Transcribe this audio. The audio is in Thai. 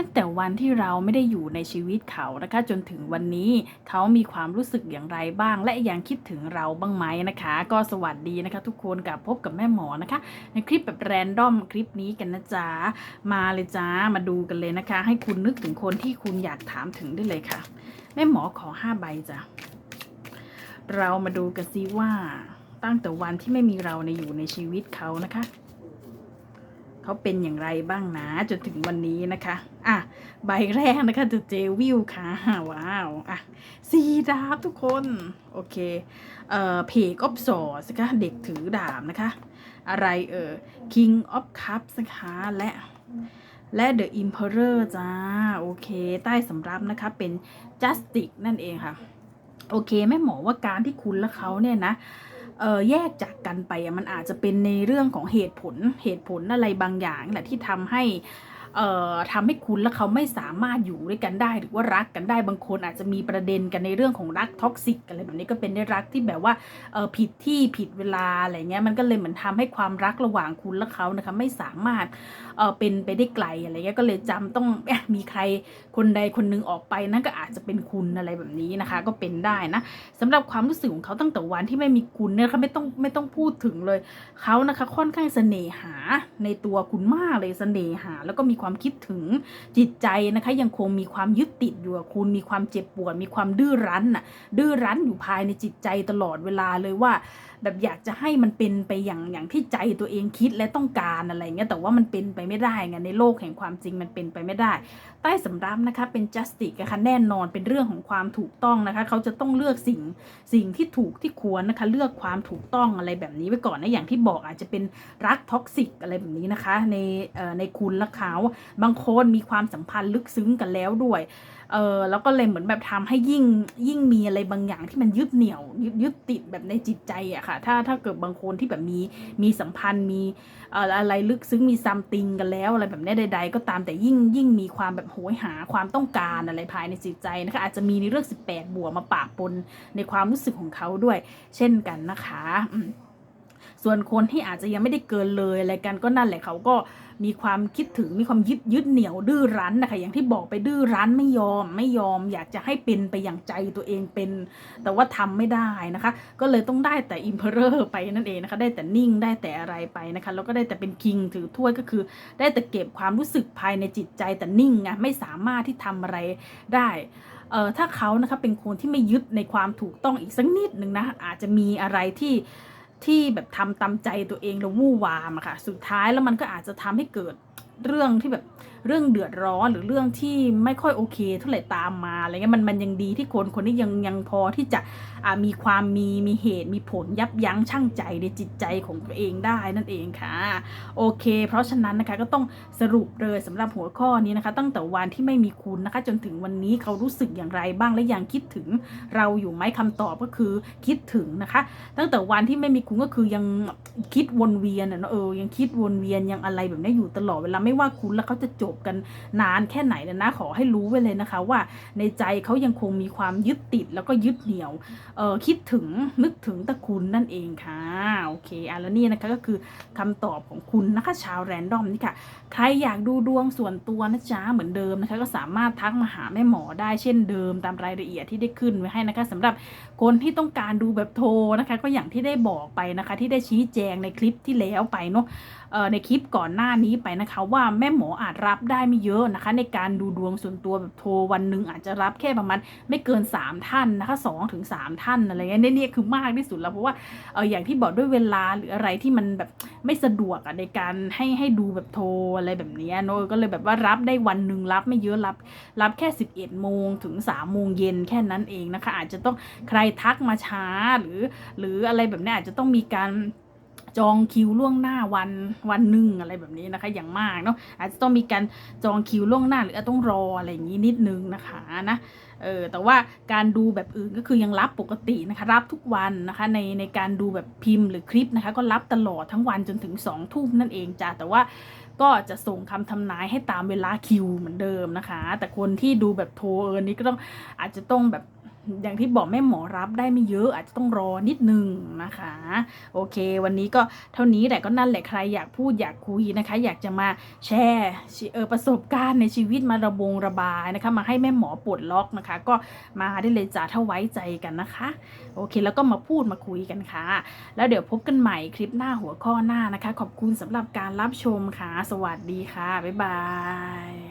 ตั้งแต่วันที่เราไม่ได้อยู่ในชีวิตเขานะคะจนถึงวันนี้เขามีความรู้สึกอย่างไรบ้าง และยังคิดถึงเราบ้างไหมนะคะ ก็สวัสดีนะคะ ทุกคนกับพบกับแม่หมอนะคะ ในคลิปแบบแรนดอมคลิปนี้กันนะจ๊ะมาเลยจ้ามาดูกันเลยนะคะ ให้คุณนึกถึงคนที่คุณอยากถามถึงได้เลยค่ะ แม่หมอขอห้าใบจ้ะเรามาดูกันซิว่าตั้งแต่วันที่ไม่มีเราในอยู่ในชีวิตเขานะคะ เขาเป็นอย่างไรบ้างนะจนถึงวันนี้นะคะ อะ ใบแรกนะคะจะเจวิลค่ะ ว้าว อะสีดาบทุกคน โอเค เอ่อเพกออฟสอสนะคะเด็กถือดาบนะคะ อะไรเอ่อ King of Cups นะคะและและ The Emperor จ้า โอเค ใต้สำรับนะคะเป็น Justice นั่นเองค่ะ โอเคแม่หมอว่าการที่คุณและเขาเนี่ยนะ แยกจากกันไปมันอาจจะเป็นในเรื่องของเหตุผลเหตุผลอะไรบางอย่างแหละที่ทำให้ ทำให้คุณและเขาไม่สามารถอยู่ด้วยกันได้ หรือว่ารักกันได้บางคนอาจจะมีประเด็นกันในเรื่องของรักท็อกซิกอะไรแบบนี้ก็เป็นได้รักที่แบบว่าเออผิดที่ผิดเวลาอะไรเงี้ยมันก็เลยเหมือนทำให้ความรักระหว่างคุณและเขานะคะไม่สามารถเออเป็นไปได้ไกลอะไรเงี้ยก็เลยจำต้องมีใครคนใดคนหนึงออกไปนั่นก็อาจจะเป็นคุณอะไรแบบนี้นะคะ ก็เป็นได้นะสำหรับความรู้สึกของเขาตั้งแต่วันที่ไม่มีคุณเนี่ยเขาไม่ต้องไม่ต้องพูดถึงเลยเขานะคะค่อนข้างเสน่หาในตัวคุณมากเลยเสน่หาแล้วก็มีความคิดถึงจิตใจนะคะ ยังคงมีความยึดติดอยู่กับคุณมีความเจ็บปวด มีความดื้อรั้นน่ะดื้อรั้นอยู่ภายในจิตใจตลอดเวลาเลยว่า แบบอยากจะให้มันเป็นไปอย่างอย่างที่ใจตัวเองคิดและต้องการอะไรเงี้ยแต่ว่ามันเป็นไปไม่ได้ไงในโลกแห่งความจริงมันเป็นไปไม่ได้ ใต้สำรับนะคะเป็น justice นะคะแน่นอนเป็นเรื่องของความถูกต้องนะคะ เขาจะต้องเลือกสิ่งสิ่งที่ถูกที่ควรนะคะ เลือกความถูกต้องอะไรแบบนี้ไว้ก่อนนะอย่างที่บอกอาจจะเป็นรักท็อกซิกอะไรแบบนี้นะคะ ในเอ่อในคุณและเขาบางคนมีความสัมพันธ์ลึกซึ้งกันแล้วด้วยเออแล้วก็เลยเหมือนแบบทำให้ยิ่งยิ่งมีอะไรบางอย่างที่มันยึดเหนี่ยวยึดยึดติดแบบในจิตใจอะค่ะ ถ้าถ้าเกิดบางคนที่แบบมีมีสัมพันธ์มีเอ่ออะไรลึกซึ้งมีซัมติงกันแล้วอะไรแบบนี้ใด ๆ ก็ตามแต่ยิ่งยิ่งมีความแบบโหยหาความต้องการอะไรภายในจิตใจนะคะอาจจะมีในเรื่อง 18 บวกมาปะปนในความรู้สึกของเขาด้วย เช่นกันนะคะอืม ส่วนคนที่อาจจะยังไม่ได้เกินเลยอะไรกันก็นั่นแหละเขาก็มีความคิดถึงมีความยึดยึดเหนียวดื้อรั้นนะคะ อย่างที่บอกไปดื้อรั้นไม่ยอมไม่ยอม อยากจะให้เป็นไปอย่างใจตัวเองเป็น แต่ว่าทำไม่ได้นะคะ ก็เลยต้องได้แต่อิมเพอเรอร์ไปนั่นเองนะคะ ได้แต่นิ่งได้แต่อะไรไปนะคะแล้วก็ได้แต่เป็นคิงถือถ้วยก็คือ ได้แต่เก็บความรู้สึกภายในจิตใจแต่นิ่งไงไม่สามารถที่ทำอะไรได้เออถ้าเขานะคะเป็นคนที่ไม่ยึดในความถูกต้องอีกสักนิดหนึ่งนะอาจจะมีอะไรที่ ที่แบบทำตามใจตัวเองแล้ววู่วามอะค่ะ สุดท้ายแล้วมันก็อาจจะทำให้เกิด เรื่องที่แบบเรื่องเดือดร้อนหรือเรื่องที่ไม่ค่อยโอเคเท่าไหร่ตามมาอะไรเงี้ยมันมันยังดีที่คนคนนี้ยังยังพอที่จะอ่ามีความมีมีเหตุมีผลยับยั้งชั่งใจในจิตใจของตัวเองได้นั่นเองค่ะ โอเค เพราะฉะนั้นนะคะก็ต้องสรุปเลยสำหรับหัวข้อนี้นะคะ ตั้งแต่วันที่ไม่มีคุณนะคะ จนถึงวันนี้เขารู้สึกอย่างไรบ้างและยังคิดถึงเราอยู่ไหมคำตอบก็คือคิดถึงนะคะ ตั้งแต่วันที่ไม่มีคุณก็คือยังคิดวนเวียนอะเนอะเออยังคิดวนเวียนยังอะไรแบบนี้อยู่ตลอดเวลาไไม่ว่าคุณแล้วเขาจะจบกันนานแค่ไหนนะนะขอให้รู้ไว้เลยนะคะ ว่าในใจเขายังคงมีความยึดติดแล้วก็ยึดเหนี่ยวเออคิดถึงนึกถึงตะคุณนั่นเองค่ะโอเคอะแล้วนี่นะคะก็คือคำตอบของคุณนะคะชาวแรนดอมนี่ค่ะ ใครอยากดูดวงส่วนตัวนะจ๊ะเหมือนเดิมนะคะ ก็สามารถทักมาหาแม่หมอได้เช่นเดิมตามรายละเอียดที่ได้ขึ้นไว้ให้นะคะสำหรับคนที่ต้องการดูแบบโทรนะคะ ก็อย่างที่ได้บอกไปนะคะ ที่ได้ชี้แจงในคลิปที่แล้วไปเนาะในคลิปก่อนหน้านี้ไปนะคะว่าแม่หมออาจรับได้ไม่เยอะนะคะ ในการดูดวงส่วนตัวแบบโทรวันหนึ่งอาจจะรับแค่ประมาณไม่เกิน 3 ท่านนะคะ2ถึง3ท่านอะไรเงี้ยเนี่ยคือมากที่สุดแล้วเพราะว่าเอออย่างที่บอกด้วยเวลาหรืออะไรที่มันแบบไม่สะดวกอะในการให้ให้ดูแบบโทรอะไรแบบนี้ยเนอะก็เลยแบบว่ารับได้วันหนึ่งรับไม่เยอะรับรับแค่ 11โมงถึง3โมงเย็นแค่นั้นเองนะคะ อาจจะต้องใครทักมาช้าหรือ หรืออะไรแบบนี้อาจจะต้องมีการ จองคิวล่วงหน้าวันวันหนึ่งอะไรแบบนี้นะคะ อย่างมากเนาะอาจจะต้องมีการจองคิวล่วงหน้าหรือต้องรออะไรอย่างนี้นิดนึงนะคะนะเออแต่ว่าการดูแบบอื่นก็คือยังรับปกตินะคะ รับทุกวันนะคะในในการดูแบบพิมพ์หรือคลิปนะคะ ก็รับตลอดทั้งวันจนถึง2องทุ่มนั่นเองจ้ะแต่ว่าก็จะส่งคำทำนายให้ตามเวลาคิวเหมือนเดิมนะคะ แต่คนที่ดูแบบโทรเออนี้ก็ต้องอาจจะต้องแบบ อย่างที่บอกแม่หมอรับได้ไม่เยอะ อาจจะต้องรอนิดนึงนะคะ โอเค วันนี้ก็เท่านี้แหละก็นั่นแหละใครอยากพูดอยากคุยนะคะ อยากจะมาแชร์ประสบการณ์ในชีวิตมาระบงระบายนะคะ มาให้แม่หมอปลดล็อกนะคะ ก็มาได้เลยจ้าถ้าไว้ใจกันนะคะ โอเค แล้วก็มาพูดมาคุยกันค่ะ แล้วเดี๋ยวพบกันใหม่คลิปหน้าหัวข้อหน้านะคะ ขอบคุณสำหรับการรับชมค่ะ สวัสดีค่ะ บ๊ายบาย